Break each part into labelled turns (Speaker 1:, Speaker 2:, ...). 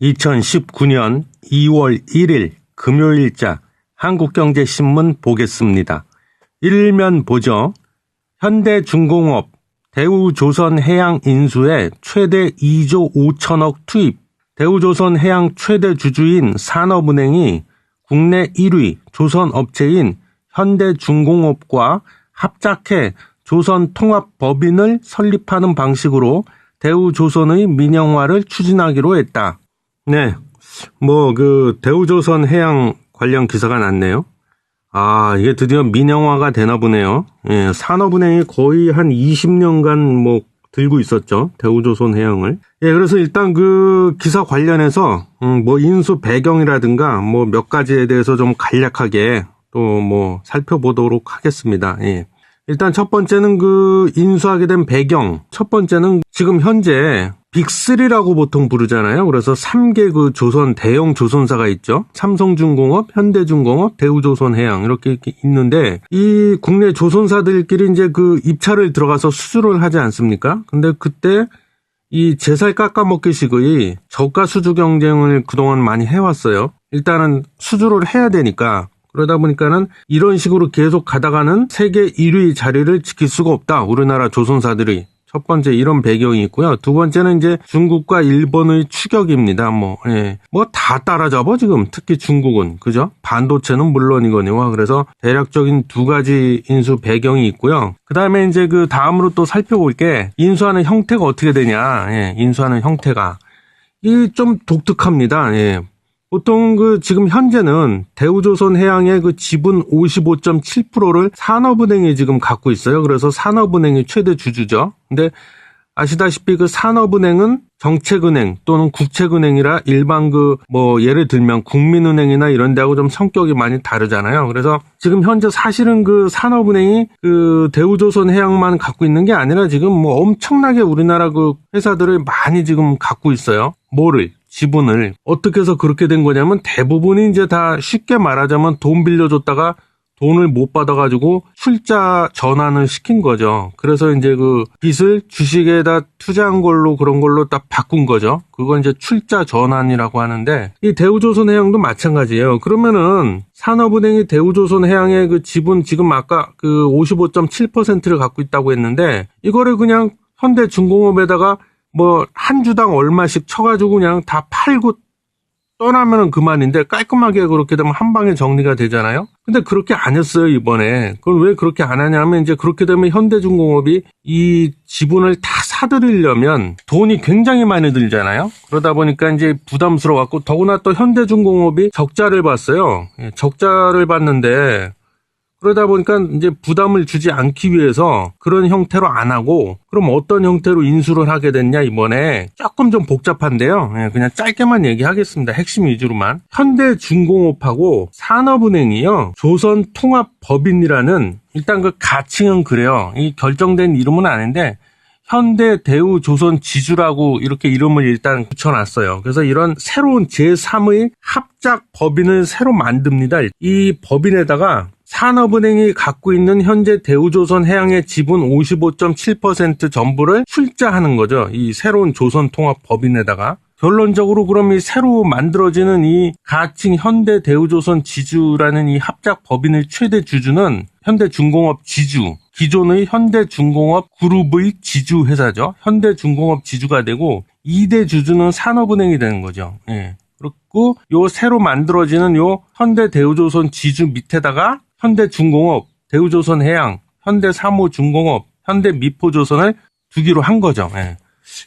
Speaker 1: 2019년 2월 1일 금요일자 한국경제신문 보겠습니다. 1면 보죠. 현대중공업 대우조선해양 인수에 최대 2조 5천억 투입. 대우조선해양 최대 주주인 산업은행이 국내 1위 조선업체인 현대중공업과 합작해 조선통합법인을 설립하는 방식으로 대우조선의 민영화를 추진하기로 했다. 네. 뭐, 그, 대우조선 해양 관련 기사가 났네요. 아, 이게 드디어 민영화가 되나 보네요. 예, 산업은행이 거의 한 20년간 뭐, 들고 있었죠. 대우조선 해양을. 예, 그래서 일단 그 기사 관련해서, 음, 뭐, 인수 배경이라든가, 뭐, 몇 가지에 대해서 좀 간략하게 또 뭐, 살펴보도록 하겠습니다. 예. 일단 첫 번째는 그 인수하게 된 배경. 첫 번째는 지금 현재 빅3라고 보통 부르잖아요. 그래서 3개 그 조선, 대형 조선사가 있죠. 삼성중공업, 현대중공업, 대우조선해양 이렇게 있는데 이 국내 조선사들끼리 이제 그 입찰을 들어가서 수주를 하지 않습니까? 근데 그때 이 제살 깎아먹기식의 저가 수주 경쟁을 그동안 많이 해왔어요. 일단은 수주를 해야 되니까 그러다 보니까는 이런 식으로 계속 가다가는 세계 1위 자리를 지킬 수가 없다. 우리나라 조선사들이. 첫 번째 이런 배경이 있고요. 두 번째는 이제 중국과 일본의 추격입니다. 뭐, 예. 뭐 다 따라잡아 지금. 특히 중국은. 그죠? 반도체는 물론이거니와 그래서 대략적인 두 가지 인수 배경이 있고요. 그 다음에 이제 그 다음으로 또 살펴볼 게 인수하는 형태가 어떻게 되냐. 예. 인수하는 형태가. 이 좀 독특합니다. 예. 보통 그 지금 현재는 대우조선 해양의 그 지분 55.7%를 산업은행이 지금 갖고 있어요. 그래서 산업은행이 최대 주주죠. 근데 아시다시피 그 산업은행은 정책은행 또는 국책은행이라 일반 그 뭐 예를 들면 국민은행이나 이런 데하고 좀 성격이 많이 다르잖아요. 그래서 지금 현재 사실은 그 산업은행이 그 대우조선 해양만 갖고 있는 게 아니라 지금 뭐 엄청나게 우리나라 그 회사들을 많이 지금 갖고 있어요. 뭐를 지분을 어떻게 해서 그렇게 된 거냐면 대부분이 이제 다 쉽게 말하자면 돈 빌려줬다가 돈을 못 받아가지고 출자 전환을 시킨 거죠. 그래서 이제 그 빚을 주식에다 투자한 걸로 그런 걸로 딱 바꾼 거죠. 그건 이제 출자 전환이라고 하는데 이 대우조선해양도 마찬가지예요. 그러면은 산업은행이 대우조선해양의 그 지분 지금 아까 그 55.7%를 갖고 있다고 했는데 이거를 그냥 현대중공업에다가 뭐 한 주당 얼마씩 쳐가지고 그냥 다 팔고 떠나면은 그만인데 깔끔하게 그렇게 되면 한 방에 정리가 되잖아요. 근데 그렇게 안 했어요 이번에. 그럼 왜 그렇게 안 하냐면 이제 그렇게 되면 현대중공업이 이 지분을 다 사들이려면 돈이 굉장히 많이 들잖아요. 그러다 보니까 이제 부담스러워갖고 더구나 또 현대중공업이 적자를 봤어요. 예, 적자를 봤는데 그러다 보니까 이제 부담을 주지 않기 위해서 그런 형태로 안 하고 그럼 어떤 형태로 인수를 하게 됐냐 이번에 조금 좀 복잡한데요. 예, 그냥 짧게만 얘기하겠습니다. 핵심 위주로만. 현대중공업하고 산업은행이요. 조선통합법인이라는 일단 그 가칭은 그래요. 이 결정된 이름은 아닌데 현대 대우 조선 지주라고 이렇게 이름을 일단 붙여놨어요. 그래서 이런 새로운 제3의 합작 법인을 새로 만듭니다. 이 법인에다가 산업은행이 갖고 있는 현재 대우조선 해양의 지분 55.7% 전부를 출자하는 거죠. 이 새로운 조선통합법인에다가. 결론적으로 그럼 이 새로 만들어지는 이 가칭 현대 대우조선 지주라는 이 합작 법인의 최대 주주는 현대중공업 지주, 기존의 현대중공업 그룹의 지주 회사죠. 현대중공업 지주가 되고 2대 주주는 산업은행이 되는 거죠. 예. 그리고 요 새로 만들어지는 요 현대대우조선 지주 밑에다가 현대중공업, 대우조선해양, 현대사무중공업, 현대미포조선을 두기로 한 거죠. 예.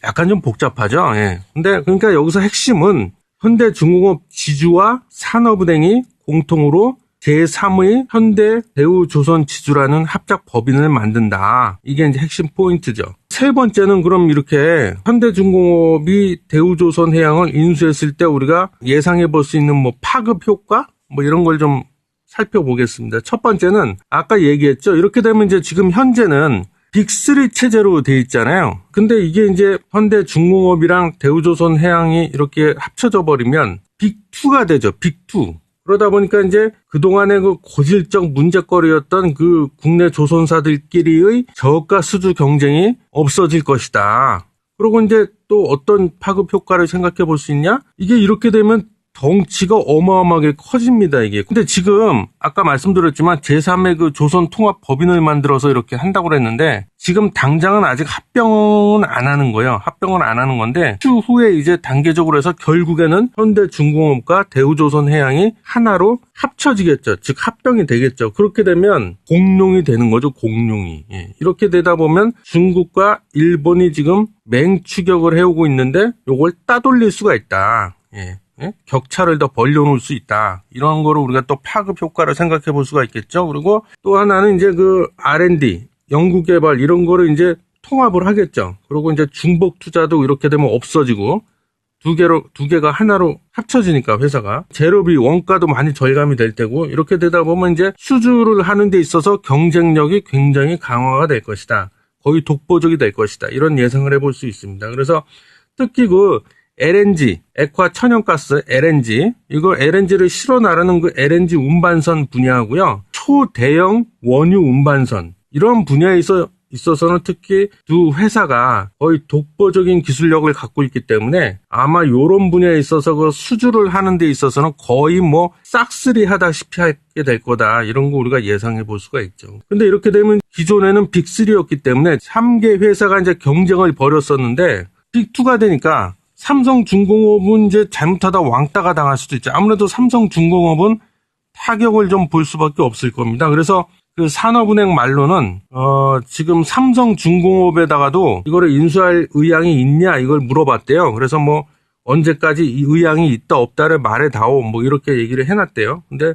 Speaker 1: 약간 좀 복잡하죠. 예. 근데 그러니까 여기서 핵심은 현대중공업 지주와 산업은행이 공통으로 제3의 현대 대우조선 지주라는 합작 법인을 만든다. 이게 이제 핵심 포인트죠. 세 번째는 그럼 이렇게 현대중공업이 대우조선 해양을 인수했을 때 우리가 예상해 볼 수 있는 뭐 파급 효과 뭐 이런 걸 좀 살펴보겠습니다. 첫 번째는 아까 얘기했죠. 이렇게 되면 이제 지금 현재는 빅3 체제로 돼 있잖아요. 근데 이게 이제 현대 중공업이랑 대우조선 해양이 이렇게 합쳐져 버리면 빅2가 되죠. 빅2. 그러다 보니까 이제 그동안의 그 고질적 문제거리였던 그 국내 조선사들끼리의 저가 수주 경쟁이 없어질 것이다. 그리고 이제 또 어떤 파급 효과를 생각해 볼 수 있냐? 이게 이렇게 되면 덩치가 어마어마하게 커집니다, 이게. 근데 지금, 아까 말씀드렸지만, 제3의 그 조선 통합 법인을 만들어서 이렇게 한다고 그랬는데, 지금 당장은 아직 합병은 안 하는 거예요. 합병은 안 하는 건데, 추후에 이제 단계적으로 해서 결국에는 현대중공업과 대우조선해양이 하나로 합쳐지겠죠. 즉, 합병이 되겠죠. 그렇게 되면 공룡이 되는 거죠, 공룡이. 예. 이렇게 되다 보면 중국과 일본이 지금 맹추격을 해오고 있는데, 요걸 따돌릴 수가 있다. 예. 예? 격차를 더 벌려놓을 수 있다. 이런 거를 우리가 또 파급 효과를 생각해 볼 수가 있겠죠. 그리고 또 하나는 이제 그 R&D, 연구 개발 이런 거를 이제 통합을 하겠죠. 그리고 이제 중복 투자도 이렇게 되면 없어지고 두 개로 두 개가 하나로 합쳐지니까 회사가 재료비 원가도 많이 절감이 될 테고 이렇게 되다 보면 이제 수주를 하는 데 있어서 경쟁력이 굉장히 강화가 될 것이다. 거의 독보적이 될 것이다. 이런 예상을 해볼 수 있습니다. 그래서 특히 그 LNG, 액화 천연가스 LNG, 이거 LNG를 실어 나르는 그 LNG 운반선 분야하고요. 초대형 원유 운반선 이런 분야에 서 있어서는 특히 두 회사가 거의 독보적인 기술력을 갖고 있기 때문에 아마 이런 분야에 있어서 그 수주를 하는 데 있어서는 거의 뭐 싹쓸이 하다시피 하게 될 거다. 이런 거 우리가 예상해 볼 수가 있죠. 근데 이렇게 되면 기존에는 빅3였기 때문에 3개 회사가 이제 경쟁을 벌였었는데 빅2가 되니까 삼성중공업은 이제 잘못하다 왕따가 당할 수도 있죠. 아무래도 삼성중공업은 타격을 좀 볼 수밖에 없을 겁니다. 그래서 그 산업은행 말로는 어 지금 삼성중공업에다가도 이거를 인수할 의향이 있냐 이걸 물어봤대요. 그래서 뭐 언제까지 이 의향이 있다 없다를 말해다오 뭐 이렇게 얘기를 해놨대요. 근데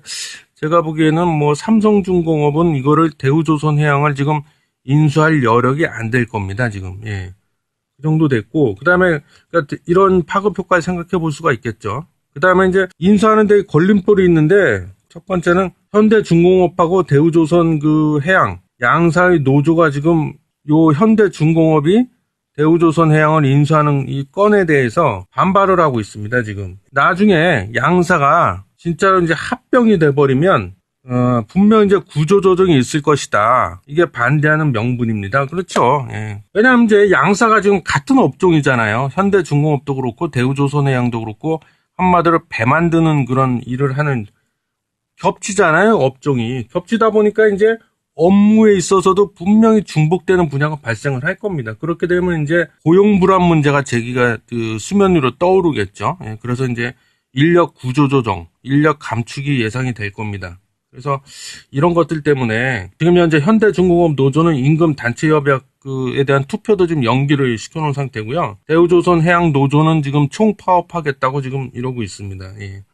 Speaker 1: 제가 보기에는 뭐 삼성중공업은 이거를 대우조선해양을 지금 인수할 여력이 안 될 겁니다. 지금 예. 그 정도 됐고 그다음에 그러니까 이런 파급 효과를 생각해 볼 수가 있겠죠. 그다음에 이제 인수하는 데 걸림돌이 있는데 첫 번째는 현대중공업하고 대우조선 그 해양 양사의 노조가 지금 요 현대중공업이 대우조선 해양을 인수하는 이 건에 대해서 반발을 하고 있습니다, 지금. 나중에 양사가 진짜로 이제 합병이 돼버리면 어, 분명 이제 구조 조정이 있을 것이다. 이게 반대하는 명분입니다. 그렇죠. 예. 왜냐하면 이제 양사가 지금 같은 업종이잖아요. 현대중공업도 그렇고 대우조선해양도 그렇고 한마디로 배 만드는 그런 일을 하는 겹치잖아요. 업종이 겹치다 보니까 이제 업무에 있어서도 분명히 중복되는 분야가 발생을 할 겁니다. 그렇게 되면 이제 고용 불안 문제가 제기가 그 수면 위로 떠오르겠죠. 예. 그래서 이제 인력 구조 조정, 인력 감축이 예상이 될 겁니다. 그래서 이런 것들 때문에 지금 현재 현대중공업 노조는 임금 단체 협약에 대한 투표도 지금 연기를 시켜놓은 상태고요. 대우조선 해양 노조는 지금 총 파업하겠다고 지금 이러고 있습니다. 예.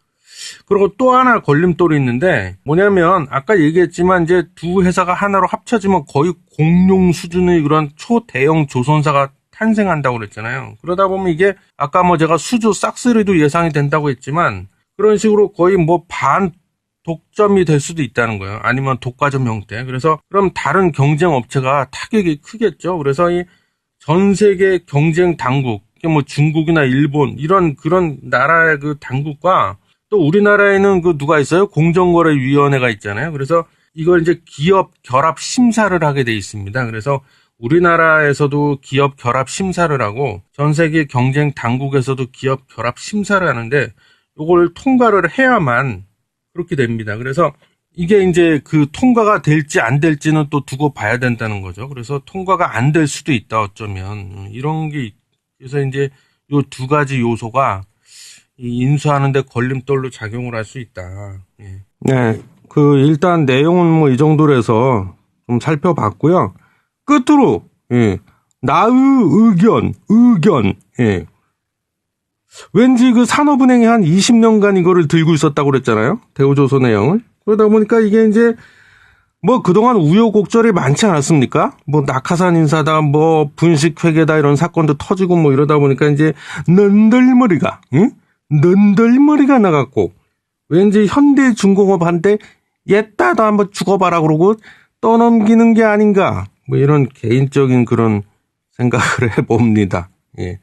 Speaker 1: 그리고 또 하나 걸림돌이 있는데 뭐냐면 아까 얘기했지만 이제 두 회사가 하나로 합쳐지면 거의 공룡 수준의 그런 초대형 조선사가 탄생한다고 그랬잖아요. 그러다 보면 이게 아까 뭐 제가 수주 싹쓸이도 예상이 된다고 했지만 그런 식으로 거의 뭐 반 독점이 될 수도 있다는 거예요. 아니면 독과점 형태. 그래서 그럼 다른 경쟁 업체가 타격이 크겠죠. 그래서 이 전 세계 경쟁 당국, 뭐 중국이나 일본 이런 그런 나라의 그 당국과 또 우리나라에는 그 누가 있어요? 공정거래위원회가 있잖아요. 그래서 이걸 이제 기업 결합 심사를 하게 돼 있습니다. 그래서 우리나라에서도 기업 결합 심사를 하고 전 세계 경쟁 당국에서도 기업 결합 심사를 하는데 이걸 통과를 해야만 그렇게 됩니다. 그래서 이게 이제 그 통과가 될지 안 될지는 또 두고 봐야 된다는 거죠. 그래서 통과가 안 될 수도 있다 어쩌면 음, 이런 게 그래서 이제 요 두 가지 요소가 인수하는데 걸림돌로 작용을 할 수 있다. 예.
Speaker 2: 네, 그 일단 내용은 뭐 이 정도로 해서 좀 살펴봤고요. 끝으로 예. 나의 의견, 의견, 예. 왠지 그 산업은행이 한 20년간 이거를 들고 있었다고 그랬잖아요. 대우조선해양을. 그러다 보니까 이게 이제 뭐 그동안 우여곡절이 많지 않았습니까? 뭐 낙하산 인사다, 뭐 분식회계다 이런 사건도 터지고 뭐 이러다 보니까 이제 는들머리가, 응? 는들머리가 나갔고 왠지 현대중공업한테 옛다도 한번 죽어봐라 그러고 떠넘기는 게 아닌가 뭐 이런 개인적인 그런 생각을 해봅니다. 예.